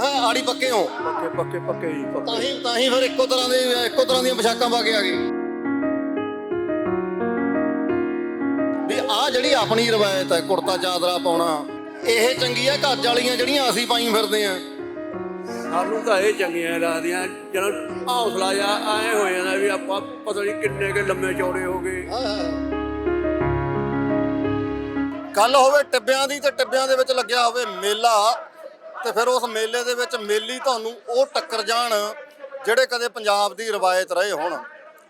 ਮੈਂ ਕਿਹਾ ਆੜੀ ਪੱਕੇ ਹੋ। ਪੱਕੇ ਪੱਕੇ ਪੱਕੇ ਤਾਂ ਪੱਕੇ। ਹੀ ਤਾਂ ਹੀ ਫਿਰ ਇੱਕੋ ਤਰ੍ਹਾਂ ਦੇ ਇੱਕੋ ਤਰ੍ਹਾਂ ਦੀਆਂ ਪੋਸ਼ਾਕਾਂ ਪਾ ਕੇ ਆ ਗਏ। ਵੀ ਆ ਜਿਹੜੀ ਆਪਣੀ ਰਵਾਇਤ ਹੈ ਕੁੜਤਾ ਚਾਦਰਾ ਪਾਉਣਾ ਇਹ ਚੰਗੀ ਹੈ ਘੱਜ ਵਾਲੀਆਂ ਜਿਹੜੀਆਂ ਅਸੀਂ ਪਾਈ ਫਿਰਦੇ ਆ। ਸਾਨੂੰ ਤਾਂ ਇਹ ਚੰਗੀਆਂ ਲੱਗਦੀਆਂ ਜਦੋਂ ਹੌਸਲਾ ਜਾ ਐ ਹੋ ਜਾਂਦਾ ਵੀ ਆਪਾਂ ਪਤਾ ਨਹੀਂ ਕਿੰਨੇ ਕੇ ਲੰਮੇ ਚੌੜੇ ਹੋ ਗਏ। ਗੱਲ ਹੋਵੇ ਟਿੱਬਿਆਂ ਦੀ ਤੇ ਟਿੱਬਿਆਂ ਦੇ ਵਿੱਚ ਲੱਗਿਆ ਹੋਵੇ ਮੇਲਾ ਤੇ ਫਿਰ ਉਸ ਮੇਲੇ ਦੇ ਵਿੱਚ ਮੇਲੀ ਤੁਹਾਨੂੰ ਉਹ ਟੱਕਰ ਜਾਣ ਜਿਹੜੇ ਕਦੇ ਪੰਜਾਬ ਦੀ ਰਵਾਇਤ ਰਹੇ ਹੋਣ।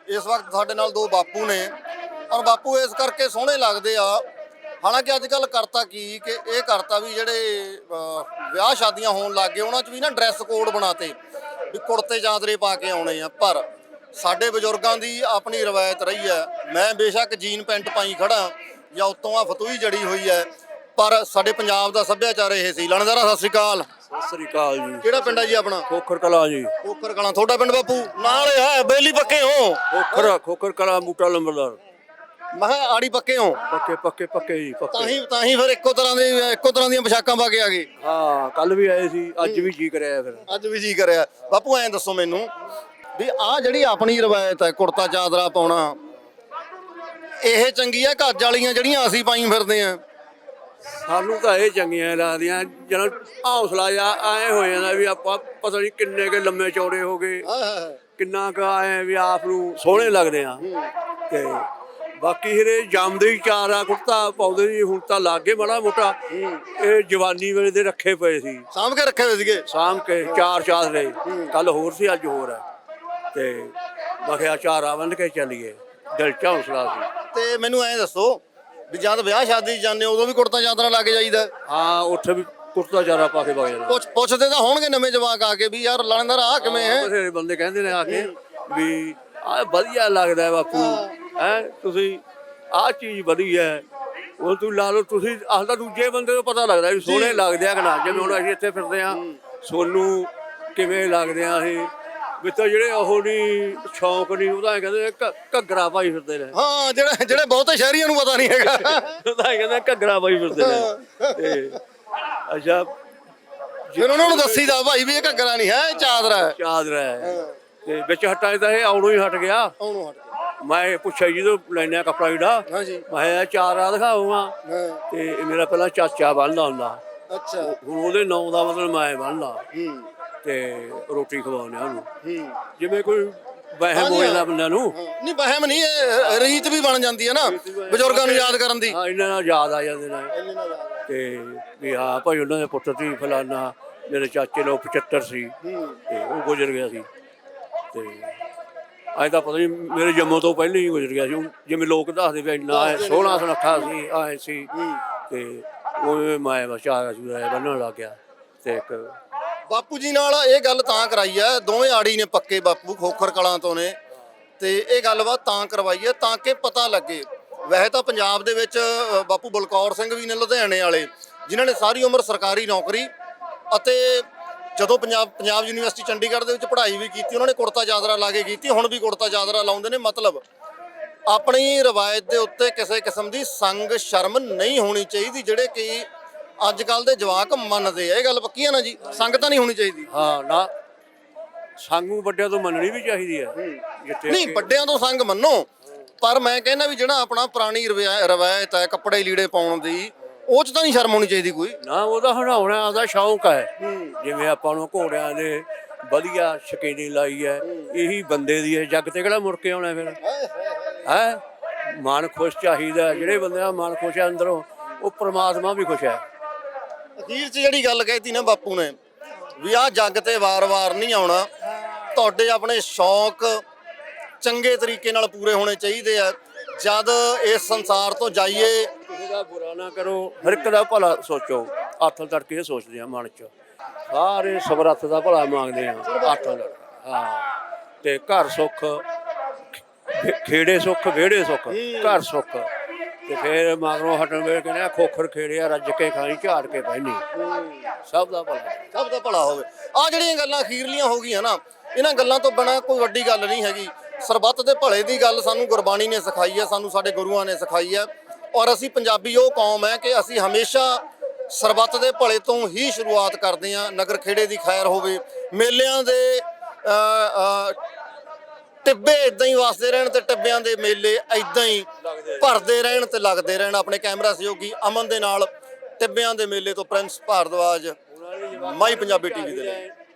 ਇਸ ਵਕਤ ਸਾਡੇ ਨਾਲ ਦੋ ਬਾਪੂ ਨੇ ਔਰ ਬਾਪੂ ਇਸ ਕਰਕੇ ਸੋਹਣੇ ਲੱਗਦੇ ਆ। ਹਾਲਾਂਕਿ ਅੱਜ ਕੱਲ ਕਰਤਾ ਕੀ ਕਿ ਇਹ ਕਰਤਾ ਵੀ ਜਿਹੜੇ ਵਿਆਹ ਸ਼ਾਦੀਆਂ ਹੋਣ ਲੱਗ ਗਏ, ਉਹਨਾਂ 'ਚ ਵੀ ਨਾ ਡਰੈਸ ਕੋਡ ਬਣਾਤੇ ਵੀ ਕੁੜਤੇ ਚਾਦਰੇ ਪਾ ਕੇ ਆਉਣੇ ਆ। ਪਰ ਸਾਡੇ ਬਜ਼ੁਰਗਾਂ ਦੀ ਆਪਣੀ ਰਵਾਇਤ ਰਹੀ ਹੈ। ਮੈਂ ਬੇਸ਼ੱਕ ਜੀਨ ਪੈਂਟ ਪਾਈ ਖੜਾ ਜਾਂ ਉਤੋਂ ਆ ਫਤੂਈ ਜੜੀ ਹੋਈ ਹੈ। ਪਰ ਸਾਡੇ ਪੰਜਾਬ ਦਾ ਸੱਭਿਆਚਾਰ ਇਹ ਸੀ। ਲਣਦਾਰਾ ਸਤਿ ਸ੍ਰੀ ਅਕਾਲ। ਸਤਿ ਸ੍ਰੀ ਅਕਾਲ ਜੀ। ਕਿਹੜਾ ਪਿੰਡ ਹੈ ਜੀ ਆਪਣਾ? ਖੋਖਰ ਕਲਾ ਜੀ। ਕੋਕਰ ਕਲਾਂ। ਤੁਹਾਡਾ ਪਿੰਡ ਬਾਪੂ? ਨਾਲ ਹੀ ਹੈ ਬੇਲੀ ਪੱਕੇ ਹੋ। ਖੋਖਰ ਖੋਖਰ ਕਲਾ ਮੂਟਾ ਲੰਬਰਦਾਰ। ਮੈਂ ਕਿਹਾ ਆੜੀ ਪੱਕੇ ਹੋ? ਪੱਕੇ ਪੱਕੇ ਪੱਕੇ ਜੀ ਤਾਂ ਪੱਕੇ ਹੀ ਤਾਂ ਹੀ ਫਿਰ ਇੱਕੋ ਤਰ੍ਹਾਂ ਦੇ ਇੱਕੋ ਤਰ੍ਹਾਂ ਦੀਆਂ ਪੋਸ਼ਾਕਾਂ ਪਾ ਕੇ ਆ ਗਏ। ਹਾਂ ਕੱਲ ਵੀ ਆਏ ਸੀ ਅੱਜ ਵੀ ਜੀ ਕਰਿਆ ਫਿਰ। ਅੱਜ ਵੀ ਜੀ ਕਰਿਆ। ਬਾਪੂ ਐਂ ਦੱਸੋ ਮੈਨੂੰ ਵੀ ਆ ਜਿਹੜੀ ਆਪਣੀ ਰਵਾਇਤ ਹੈ ਕੁੜਤਾ ਚਾਦਰਾ ਪਾਉਣਾ ਇਹ ਚੰਗੀ ਹੈ ਘੱਜ ਵਾਲੀਆਂ ਜਿਹੜੀਆਂ ਅਸੀਂ ਪਾਈ ਫਿਰਦੇ ਆ। ਸਾਨੂੰ ਤਾਂ ਇਹ ਚੰਗੀਆਂ ਲੱਗਦੀਆਂ ਜਦੋਂ ਹੌਸਲਾ ਜਾ ਐ ਹੋ ਜਾਂਦਾ ਵੀ ਆਪਾਂ ਪਤਾ ਨਹੀਂ ਕਿੰਨੇ ਕੇ ਲੰਮੇ ਚੌੜੇ ਹੋ ਗਏ। ਕਿੰਨਾ ਕੁ ਆਏ ਵੀ ਆਪ ਨੂੰ ਸੋਹਣੇ ਲੱਗਦੇ ਆ। ਤੇ ਬਾਕੀ ਹੀਰੇ ਜੰਮਦੇ ਹੀ ਚਾਰ ਆ ਕੁੜਤਾ ਪਾਉਂਦੇ ਜੀ ਹੁਣ ਤਾਂ ਲੱਗੇ ਬੜਾ ਮੋਟਾ। ਇਹ ਜਵਾਨੀ ਵੇਲੇ ਦੇ ਰੱਖੇ ਪਏ ਸੀ। ਸਾਂਭ ਕੇ ਰੱਖੇ ਹੋਏ ਸੀਗੇ? ਸਾਂਭ ਕੇ ਚਾਰ ਚਾਰ ਰਹੇ ਕੱਲ ਹੋਰ ਸੀ ਅੱਜ ਹੋਰ ਹੈ ਤੇ ਮਖਿਆ ਚਾਰਾ ਬੰਨ ਕੇ ਚੱਲੀਏ। ਦਿਲ ਚ ਹੌਸਲਾ ਸੀ। ਤੇ ਮੈਨੂੰ ਐਂ ਦੱਸੋ ਵੀ ਜਦ ਵਿਆਹ ਸ਼ਾਦੀ 'ਚ ਜਾਂਦੇ ਹੋ, ਉਦੋਂ ਵੀ ਕੁੜਤਾ ਚਾਦਰਾ ਲਾ ਕੇ ਜਾਈਦਾ। ਹਾਂ ਉੱਥੇ ਵੀ ਕੁੜਤਾ ਚਾਰਾ ਪਾ ਕੇ ਵਗ ਜਾਣਾ ਪੁੱਛ ਪੁੱਛਦੇ ਤਾਂ ਹੋਣਗੇ ਨਵੇਂ ਜਵਾਕ ਆ ਕੇ ਵੀ ਯਾਰ ਲਣਦਾਰ ਆ ਕਿਵੇਂ ਹੈ? ਬਥੇਰੇ ਬੰਦੇ ਕਹਿੰਦੇ ਨੇ ਆ ਕੇ ਵੀ ਆ ਵਧੀਆ ਲੱਗਦਾ ਹੈ ਬਾਪੂ। ਹੈ। ਤੁਸੀਂ ਆ ਚੀਜ਼ ਵਧੀਆ ਹੈ। ਉਹ ਤੂੰ ਲਾ ਲਓ ਤੁਸੀਂ ਆਹਦਾ ਦੂਜੇ ਬੰਦੇ ਨੂੰ ਪਤਾ ਲੱਗਦਾ ਵੀ ਸੋਹਣੇ ਲੱਗਦੇ ਆ ਕਿ ਨਾ। ਜਿਵੇਂ ਹੁਣ ਅਸੀਂ ਇੱਥੇ ਫਿਰਦੇ ਆ ਸੋਨੂੰ ਕਿਵੇਂ ਲੱਗਦੇ ਆ ਅਸੀਂ? ਵੀ ਤਾਂ ਜਿਹੜੇ ਉਹ ਨਹੀਂ ਸ਼ੌਂਕ ਨਹੀਂ ਉਹਦਾ ਐਂ ਕਹਿੰਦੇ ਘ- ਘੱਗਰਾ ਪਾਈ ਫਿਰਦੇ ਨੇ। ਹਾਂ ਜਿਹੜਾ ਜਿਹੜੇ ਬਹੁਤੇ ਸ਼ਹਿਰੀਆਂ ਨੂੰ ਪਤਾ ਨਹੀਂ ਹੈਗਾ। ਉਹਦਾ ਐਂ ਕਹਿੰਦੇ ਘੱਗਰਾ ਪਾਈ ਫਿਰਦੇ ਨੇ। ਤੇ ਅੱਛਾ ਫਿਰ ਉਹਨਾਂ ਨੂੰ ਦੱਸੀਦਾ ਭਾਈ ਵੀ ਇਹ ਘੱਗਰਾ ਨਹੀਂ ਹੈ ਇਹ ਚਾਦਰਾ ਹੈ। ਚਾਦਰਾ ਹੈ। ਤੇ ਵਿੱਚ ਹਟਾਏ ਤਾਂ ਇਹ ਆਉਣੋਂ ਹੀ ਹਟ ਗਿਆ। ਉਹਨੂੰ ਹਟ ਮੈਂ ਪੁੱਛਿਆ ਜੀ ਤੋਂ ਲੈਣਾ ਕੱਪੜਾ ਜਿਹੜਾ ਹਾਂਜੀ ਮੈਂ ਚਾਰ ਆ ਦਿਖਾਉਂਗਾ ਹਾਂ। ਤੇ ਇਹ ਮੇਰਾ ਪਹਿਲਾਂ ਚਾਚਾ ਬਣਦਾ ਹੁੰਦਾ। ਅੱਛਾ। ਹੁਣ ਉਹਦੇ ਨਾਂ ਦਾ ਮਤਲਬ ਮੈਂ ਬਣਦਾ ਹੂੰ। ਤੇ ਰੋਟੀ ਖਵਾਉਂਦੇ ਆ ਉਹਨੂੰ। ਹੂੰ। ਜਿਵੇਂ ਕੋਈ ਵਹਿਮ ਹੋ। ਜਾਂਦਾ ਬੰਦਿਆਂ ਨੂੰ। ਨਹੀਂ ਵਹਿਮ ਨਹੀਂ ਇਹ ਰੀਤ ਵੀ ਬਣ ਜਾਂਦੀ ਹੈ ਨਾ ਬਜ਼ੁਰਗਾਂ ਨੂੰ ਯਾਦ ਕਰਨ ਦੀ। ਹਾਂ ਇਹਨਾਂ ਨਾਲ ਯਾਦ ਆ ਜਾਂਦੇ ਨੇ। ਤੇ ਵੀ ਹਾਂ ਭਾਈ ਉਹਨਾਂ ਦੇ ਪੁੱਤਰ ਸੀ ਫਲਾਨਾ ਮੇਰੇ ਚਾਚੇ ਨੂੰ 75 ਸੀ। ਤੇ ਉਹ ਗੁਜ਼ਰ ਗਿਆ ਸੀ। ਤੇ ਅੱਜ ਤਾਂ ਪਤਾ ਨਹੀਂ ਮੇਰੇ ਜੰਮੋਂ ਤੋਂ ਪਹਿਲਾਂ ਹੀ ਗੁਜ਼ਰ ਗਿਆ ਸੀ। ਜਿਵੇਂ ਲੋਕ ਦੱਸਦੇ ਵੀ ਇੰਨਾ ਸੋਹਣਾ ਸੁਨੱਖਾ ਸੀ ਆਏ ਸੀ ਤੇ ਉਹ ਮੈਂ ਬਚਾ ਗਿਆ ਬੰਨਣ ਲੱਗ ਗਿਆ। ਤੇ ਇੱਕ ਬਾਪੂ ਜੀ ਨਾਲ ਇਹ ਗੱਲ ਤਾਂ ਕਰਾਈ ਹੈ, ਦੋਵੇਂ ਆੜੀ ਨੇ ਪੱਕੇ ਬਾਪੂ, ਖੋਖਰ ਕਲਾਂ ਤੋਂ ਨੇ। ਤੇ ਇਹ ਗੱਲਬਾਤ ਤਾਂ ਕਰਵਾਈ ਹੈ, ਤਾਂ ਕਿ ਪਤਾ ਲੱਗੇ। ਵੈਸੇ ਤਾਂ ਪੰਜਾਬ ਦੇ ਵਿੱਚ ਬਾਪੂ ਬਲਕੌਰ ਸਿੰਘ ਵੀ ਨੇ, ਲੁਧਿਆਣੇ ਵਾਲੇ, ਜਿਨ੍ਹਾਂ ਨੇ ਸਾਰੀ ਉਮਰ ਸਰਕਾਰੀ ਨੌਕਰੀ ਅਤੇ ਜਦੋਂ ਪੰਜਾਬ ਪੰਜਾਬ ਯੂਨੀਵਰਸਿਟੀ ਚੰਡੀਗੜ੍ਹ ਦੇ ਵਿੱਚ ਪੜ੍ਹਾਈ ਵੀ ਕੀਤੀ, ਉਹਨਾਂ ਨੇ ਕੁੜਤਾ ਚਾਦਰਾ ਲਾ ਕੇ ਕੀਤੀ, ਹੁਣ ਵੀ ਕੁੜਤਾ ਚਾਦਰਾ ਲਾਉਂਦੇ ਨੇ। ਮਤਲਬ ਆਪਣੀ ਰਵਾਇਤ ਦੇ ਉੱਤੇ ਕਿਸੇ ਕਿਸਮ ਦੀ ਸੰਗ ਸ਼ਰਮ ਨਹੀਂ ਹੋਣੀ ਚਾਹੀਦੀ, ਜਿਹੜੇ ਕਿ ਅੱਜ ਕੱਲ ਦੇ ਜਵਾਕ ਮੰਨਦੇ ਆ ਇਹ ਗੱਲ ਪੱਕੀ ਹੈ ਨਾ ਜੀ? ਸੰਗ ਤਾਂ ਨਹੀਂ ਹੋਣੀ ਚਾਹੀਦੀ। ਹਾਂ ਨਾ। ਸੰਗੂ ਵੱਡਿਆਂ ਤੋਂ ਮੰਨਣੀ ਵੀ ਚਾਹੀਦੀ ਹੈ। ਜਿੱਥੇ ਨਹੀਂ ਵੱਡਿਆਂ ਤੋਂ ਸੰਗ ਮੰਨੋ। ਪਰ ਮੈਂ ਕਹਿੰਦਾ ਵੀ ਜਿਹੜਾ ਆਪਣਾ ਪੁਰਾਣੀ ਰਵਾਇ- ਰਵਾਇਤ ਹੈ ਕੱਪੜੇ ਲੀੜੇ ਪਾਉਣ ਦੀ ਉਹ ਚ ਤਾਂ ਨਹੀਂ ਸ਼ਰਮ ਹੋਣੀ ਚਾਹੀਦੀ ਕੋਈ। ਨਾ ਉਹਦਾ ਹਣਾਉਣਾ ਉਹਦਾ ਸ਼ੌਂਕ ਹੈ। ਜਿਵੇਂ ਆਪਾਂ ਨੂੰ ਘੋੜਿਆਂ ਦੇ ਵਧੀਆ ਸ਼ਕੀਨੀ ਲਾਈ ਹੈ ਇਹੀ ਬੰਦੇ ਦੀ ਹੈ। ਜੱਗ ਤੇ ਕਿਹੜਾ ਮੁੜ ਕੇ ਆਉਣਾ ਫਿਰ? ਹੈ? ਮਨ ਖੁਸ਼ ਚਾਹੀਦਾ। ਜਿਹੜੇ ਬੰਦੇ ਦਾ ਮਨ ਖੁਸ਼ ਹੈ ਅੰਦਰੋਂ ਉਹ ਪ੍ਰਮਾਤਮਾ ਵੀ ਖੁਸ਼ ਹੈ। ਅਖੀਰ 'ਚ ਜਿਹੜੀ ਗੱਲ ਕਹਿਤੀ ਨਾ ਬਾਪੂ ਨੇ, ਵੀ ਆਹ ਜੱਗ ਤੇ ਵਾਰ-ਵਾਰ ਨਹੀਂ ਆਉਣਾ। ਤੁਹਾਡੇ ਆਪਣੇ ਸ਼ੌਂਕ ਚੰਗੇ ਤਰੀਕੇ ਨਾਲ ਪੂਰੇ ਹੋਣੇ ਚਾਹੀਦੇ ਆ। ਜਦ ਇਸ ਸੰਸਾਰ ਤੋਂ ਜਾਈਏ ਕਿਸੇ ਦਾ ਬੁਰਾ ਨਾ ਕਰੋ। ਹਰ ਇੱਕ ਦਾ ਭਲਾ ਸੋਚੋ। ਹੱਥ ਤੜਕੇ ਇਹ ਸੋਚਦੇ ਆ ਮਨ ਚ। ਸਾਰੇ ਸਬਰਤ ਦਾ ਭਲਾ ਮੰਗਦੇ ਆ। ਹੱਥ ਤੜ ਹਾਂ। ਤੇ ਘਰ ਸੁੱਖ ਖੇੜੇ ਸੁੱਖ, ਵਿਹੜੇ ਸੁੱਖ। ਘਰ ਸੁੱਖ। ਤੇ ਫਿਰ ਮਗਰੋਂ ਹਟਣ ਵੇਲੇ ਕਹਿੰਦੇ ਆ ਖੋਖਰ ਖੇੜਿਆ ਰੱਜ ਕੇ ਖਾਣੀ ਝਾੜ ਕੇ ਬਹਿਨੀ। ਸਭ ਦਾ ਭਲਾ ਸਭ ਦਾ ਭਲਾ ਹੋਵੇ। ਆ ਜਿਹੜੀਆਂ ਗੱਲਾਂ ਅਖੀਰਲੀਆਂ ਹੋ ਗਈਆਂ ਨਾ ਇਹਨਾਂ ਗੱਲਾਂ ਤੋਂ ਬਿਨਾਂ ਕੋਈ ਵੱਡੀ ਗੱਲ ਨਹੀਂ ਹੈਗੀ। ਸਰਬੱਤ ਦੇ ਭਲੇ ਦੀ ਗੱਲ ਸਾਨੂੰ ਗੁਰਬਾਣੀ ਨੇ ਸਿਖਾਈ ਹੈ ਸਾਨੂੰ ਸਾਡੇ ਗੁਰੂਆਂ ਨੇ ਸਿਖਾਈ ਹੈ। ਔਰ ਅਸੀਂ ਪੰਜਾਬੀ ਉਹ ਕੌਮ ਹੈ ਕਿ ਅਸੀਂ ਹਮੇਸ਼ਾ ਸਰਬੱਤ ਦੇ ਭਲੇ ਤੋਂ ਹੀ ਸ਼ੁਰੂਆਤ ਕਰਦੇ ਹਾਂ। ਨਗਰ ਖੇੜੇ ਦੀ ਖੈਰ ਹੋਵੇ ਮੇਲਿਆਂ ਦੇ ਅ, ਅ, ਟਿੱਬੇ ਇਦਾਂ ਹੀ ਵਸਦੇ ਰਹਿਣ ਤੇ ਟਿੱਬਿਆਂ ਦੇ ਮੇਲੇ ਇਦਾਂ ਹੀ ਭਰਦੇ ਰਹਿਣ ਤੇ ਲੱਗਦੇ ਰਹਿਣ। ਆਪਣੇ ਕੈਮਰਾ ਸਹਿਯੋਗੀ ਅਮਨ ਦੇ ਨਾਲ ਟਿੱਬਿਆਂ ਦੇ ਮੇਲੇ ਤੋਂ ਪ੍ਰਿੰਸ ਭਾਰਦਵਾਜ ਮਾਈ ਪੰਜਾਬੀ ਟੀਵੀ ਦੇ ਲਈ।